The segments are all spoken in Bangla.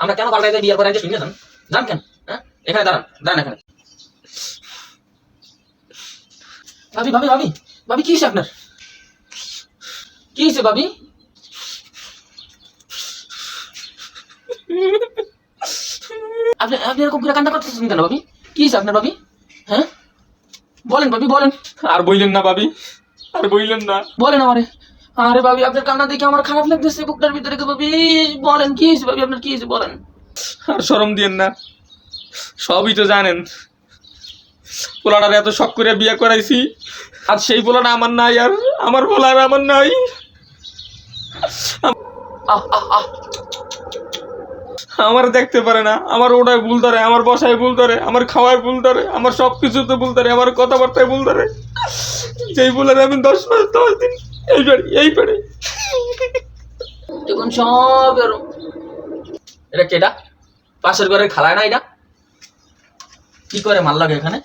আমরা কেন পাল্টাই বিয়ের পরে যে শুনে যান যান কেন? হ্যাঁ? এখানে দাঁড়ান দাঁড়ান এখানে। ভাবি ভাবি ভাবি ভাবি কি আপনার? কি হয়েছে ভাবি? আপনি আপনি এরকম করে কান্না করতেছেন কেন ভাবি? কি হয়েছে আপনার ভাবি? হ্যাঁ? বলেন ভাবি বলেন। আর বইলেন না ভাবি আর বইলেন না। বলেন আমারে। আরে ভাবি আপনার কান্না দেখে আমার খারাপ লাগতেছে বুকটার ভিতরে ভাবি বলেন কি হয়েছে ভাবি আপনার কি হয়েছে বলেন। আর সরম দিয়েন না সবই তো জানেন। পোলাটার এত শখ করে বিয়ে করাইছি আর সেই পোলাটা আমার নাই আর আমার পোলা আর আমার নাই। আমার দেখতে পারে না আমার ওটায় ভুল ধরে আমার বসায় ভুল ধরে আমার খাওয়ায় ভুল ধরে আমার সব কিছুতে ভুল ধরে আমার কথাবার্তায় ভুল ধরে। যেই বলে আমি দশ মাস দশ দিন এই বাড়ি এই দেখুন সব এরম এটা কেটা পাশের ঘরের খালায় না এটা? কি করে মাল লাগে এখানে?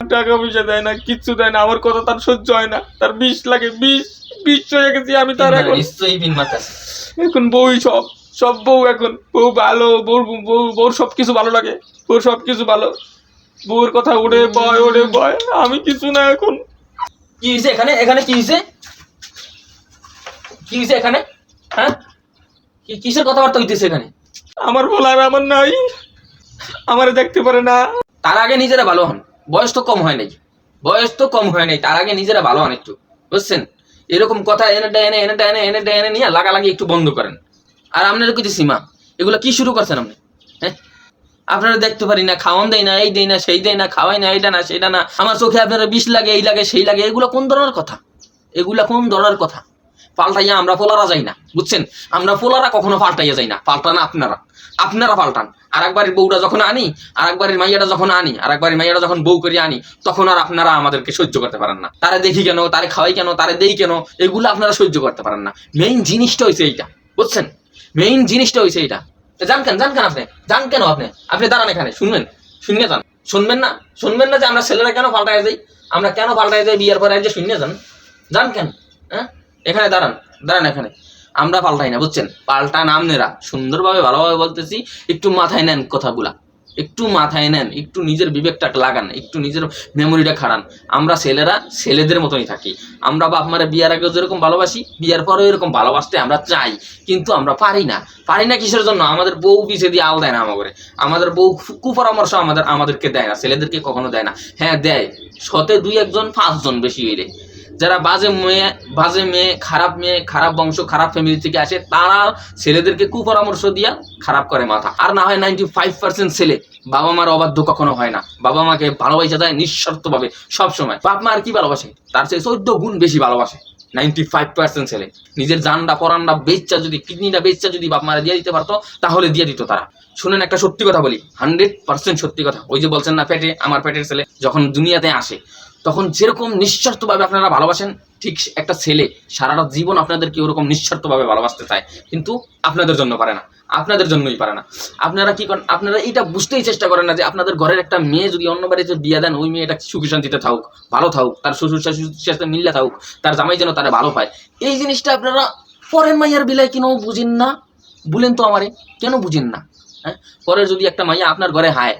টাকা পয়সা দেয় না কিচ্ছু দেয় না আমার কথা তার সহ্য হয় না। তার বিষ লাগে বিষ বিষ হয়ে গেছি আমি তার এখন। নিশ্চয়ই বিন এখন বউই সব সব বউ এখন। বউ ভালো বউর বউ বউর সব কিছু ভালো লাগে। বউর সব কিছু ভালো। বউর কথা ওড়ে বয় ওড়ে বয় আমি কিছু না এখন। কি হয়েছে এখানে? এখানে কি হয়েছে কি হয়েছে এখানে? হ্যাঁ? কিসের কথাবার্তা হইতেছে এখানে? আমার বলার আমার নাই। আমার দেখতে পারে না। তার আগে নিজেরা ভালো হন। বয়স তো কম হয় নাই। বয়স তো কম হয় নাই। তার আগে নিজেরা ভালো হন একটু। বুঝছেন? এরকম কথা এনে এনে এনে এনে এনে এনে নিয়ে লাগালাগি একটু বন্ধ করেন। আর আপনার কিছু সীমা। এগুলো কি শুরু করছেন আপনি? হ্যাঁ? আপনারা দেখতে পারি না, খাওয়ান দেয় না, এই দেয় না, সেই দেয় না, খাওয়াই না, এইটা না, সেটা না। আমার চোখে আপনারা বিষ লাগে, এই লাগে, সেই লাগে, এগুলো কোন ধরনের কথা? এগুলা কোন ধরনের কথা? পাল্টাইয়া আমরা পোলারা যাই না, বুঝছেন? আমরা পোলারা কখনো পাল্টাইয়া যাই না, পাল্টান আপনারা। আপনারা পাল্টান। আর একবারের বউটা যখন আনি আর একবারের মাইয়াটা যখন আনি আর একবারের মাইয়াটা যখন বউ করে আনি, তখন আর আপনারা আমাদেরকে সহ্য করতে পারেন না। তারে দেখি কেন, তারে খাওয়াই কেন, তারে দেই কেন, এগুলো আপনারা সহ্য করতে পারেন না। মেইন জিনিসটা হয়েছে এইটা, বুঝছেন? মেইন জিনিসটা হয়েছে এইটা। জান কেন যান কেন আপনি যান কেন আপনি। আপনি দাঁড়ান এখানে, শুনবেন শুনে যান। শুনবেন না শুনবেন না যে আমরা ছেলেরা কেন পাল্টায় যাই? আমরা কেন পাল্টায় যাই বিয়ের পরে? যে শুনে যান। জান কেন হ্যাঁ? এখানে দাঁড়ান দাঁড়ান এখানে। আমরা পাল্টাই না, বুঝছেন? পাল্টা পাল্টান আমনেরা সুন্দরভাবে, ভালোভাবে বলতেছি, একটু মাথায় নেন কথাগুলা। একটু মাথায় নেন, একটু নিজের বিবেকটা লাগান, একটু নিজের মেমোরিটা খাড়ান। আমরা ছেলেরা ছেলেদের মতনই থাকি। আমরা বাপ মারা বিয়ার আগেও যেরকম ভালোবাসি, বিয়ার পরেও এরকম ভালোবাসতে আমরা চাই, কিন্তু আমরা পারি না। পারি না কিসের জন্য? আমাদের বউ পিছিয়ে দিয়ে আল দেয় না আমাদের আমাদের বউ কুপরামর্শ আমাদের, আমাদেরকে দেয় না, ছেলেদেরকে কখনো দেয় না। হ্যাঁ দেয়। শতে দুই একজন, পাঁচজন বেশি হইলে। যারা বাজে মেয়ে বাজে মেয়ে, খারাপ মেয়ে, খারাপ বংশ, খারাপ ফ্যামিলি থেকে আসে, তারা ছেলেদেরকে কুপরামর্শ দিয়া খারাপ করে মাথা। আর না হয় নাইনটি ফাইভ পার্সেন্ট ছেলে। বাবা মার অবাধ্য কখনো হয় না। বাবা মাকে ভালোবাসা যায় নিঃশর্তভাবে সবসময় বাপ মা আর কি ভালোবাসে? তার চেয়ে চোদ্দ গুণ বেশি ভালোবাসে। নাইনটি ফাইভ পার্সেন্ট ছেলে। নিজের জানটা পরানটা বেচা যদি, কিডনিটা বেচা যদি বাপ মারা দিয়ে দিতে পারতো, তাহলে দিয়ে দিত তারা। শুনেন একটা সত্যি কথা বলি। হান্ড্রেড পার্সেন্ট সত্যি কথা। ওই যে বলছেন না পেটে, আমার পেটের ছেলে যখন দুনিয়াতে আসে তখন যেরকম নিঃস্বার্থভাবে আপনারা ভালোবাসেন, ঠিক একটা ছেলে সারাটা জীবন আপনাদেরকে ওরকম নিঃস্বার্থভাবে ভালোবাসতে চায়, কিন্তু আপনাদের জন্য পারে না, আপনাদের জন্যই পারে না। আপনারা কি করেন, আপনারা এটা বুঝতেই চেষ্টা করেন না যে আপনাদের ঘরের একটা মেয়ে যদি অন্য বাড়িতে বিয়ে দেন, ওই মেয়েটা সুখী শান্তিতে থাকুক, ভালো থাকুক, তার শ্বশুর শাশুড়ির সাথে মিল্লা থাকুক, তার জামাই যেন তারা ভালো পায়। এই জিনিসটা আপনারা পরের মাইয়ার বিলায় কেন বুঝেন না? বলেন তো আমারে, কেন বুঝেন না? হ্যাঁ? পরের যদি একটা মাইয়া আপনার ঘরে হায়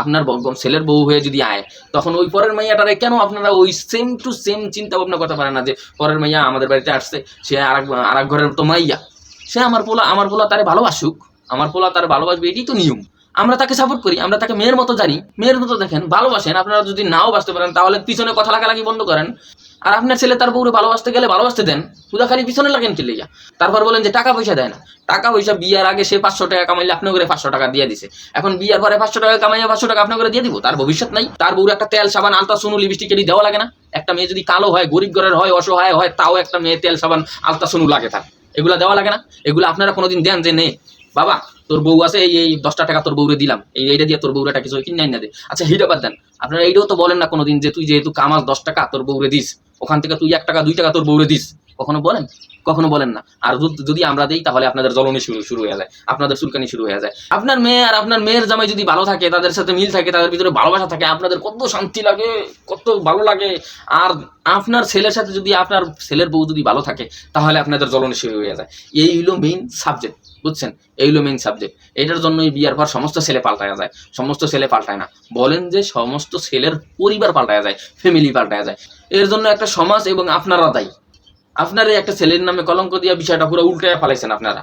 আপনার ছেলের বউ হয়ে যদি আয়, তখন ওই পরের মাইয়াটারে কেন আপনারা ওই সেম টু সেম চিন্তা ভাবনা করতে পারেন না যে পরের মাইয়া আমাদের বাড়িতে আসছে, সে আর এক ঘরের তো মাইয়া। সে আমার পোলা আমার পোলা তারে ভালোবাসুক, আমার পোলা তার ভালোবাসবে, এটাই তো নিয়ম। আমরা তাকে সাপোর্ট করি, আমরা তাকে মেয়ের মতো জানি। মেয়ের মতো দেখেন, ভালোবাসেন। আপনারা যদি নাও বাসতে পারেন, তাহলে পিছনে কথা লাগালাগি বন্ধ করেন। আর আপনার ছেলে তার বউরে ভালোবাসতে গেলে ভালোবাসতে দেন। পুজা খালি পিছনে লাগেন চলে যা তারপর বলেন যে, টাকা পয়সা দেয় না। টাকা পয়সা বিয়ার আগে সে পাঁচশো টাকা কামাইলে আপনার করে পাঁচশো টাকা দিয়ে দিছে। এখন বিয়ার পরে পাঁচশো টাকা কামাইয়া পাঁচশো টাকা আপনার করে দিয়ে দিব? তার ভবিষ্যৎ নাই। তার বউর একটা তেল, সাবান, আলতা, সোনু লিপস্টিক এটি দেওয়া লাগে না। একটা মেয়ে যদি কালো হয়, গরিব ঘরের হয়, অসহায় হয়, তাও একটা মেয়ে তেল, সাবান, আলতা, সোনু লাগে তার। এগুলা দেওয়া লাগে না। এগুলো আপনারা কোনোদিন দেন যে, নে বাবা, তোর বউ আছে, এই এই দশটা টাকা তোর বউরে দিলাম। এই, এইটা দিয়ে তোর বউরেটা কিছু কিনে না দে। আচ্ছা হিটা বাদ দেন। আপনারা এইটাও তো বলেন না কোনোদিন যে তুই যেহেতু কামাস দশ টাকা, তোর বউরে দিস। ওখান থেকে তুই এক টাকা, দুই টাকা তোর বউরে দিস। কখনো বলেন? কখনো বলেন না। আর যদি আমরা দিই, তাহলে আপনাদের জ্বলনি শুরু শুরু হয়ে যায়। আপনাদের চুলকানি শুরু হয়ে যায়। আপনার মেয়ে আর আপনার মেয়ের জামাই যদি ভালো থাকে, তাদের সাথে মিল থাকে, তাদের ভিতরে ভালোবাসা থাকে, আপনাদের কত শান্তি লাগে, কত ভালো লাগে। আর আপনার ছেলের সাথে যদি আপনার ছেলের বউ যদি ভালো থাকে, তাহলে আপনাদের জ্বলনি শুরু হয়ে যায়। এই হলো মেইন সাবজেক্ট বুঝছেন? এইগুলো মেইন সাবজেক্ট এটার জন্যই বিয়ার পর সমস্ত ছেলে পাল্টায়া যায়। সমস্ত ছেলে পাল্টায় না। বলেন যে সমস্ত ছেলের পরিবার পাল্টায়া যায় ফ্যামিলি পাল্টায়া যায়। এর জন্য একটা সমাজ এবং আপনারা দায়ী। আপনারা একটা ছেলের নামে কলঙ্ক দিয়া বিষয়টা পুরো উল্টায় ফেলাইছেন আপনারা।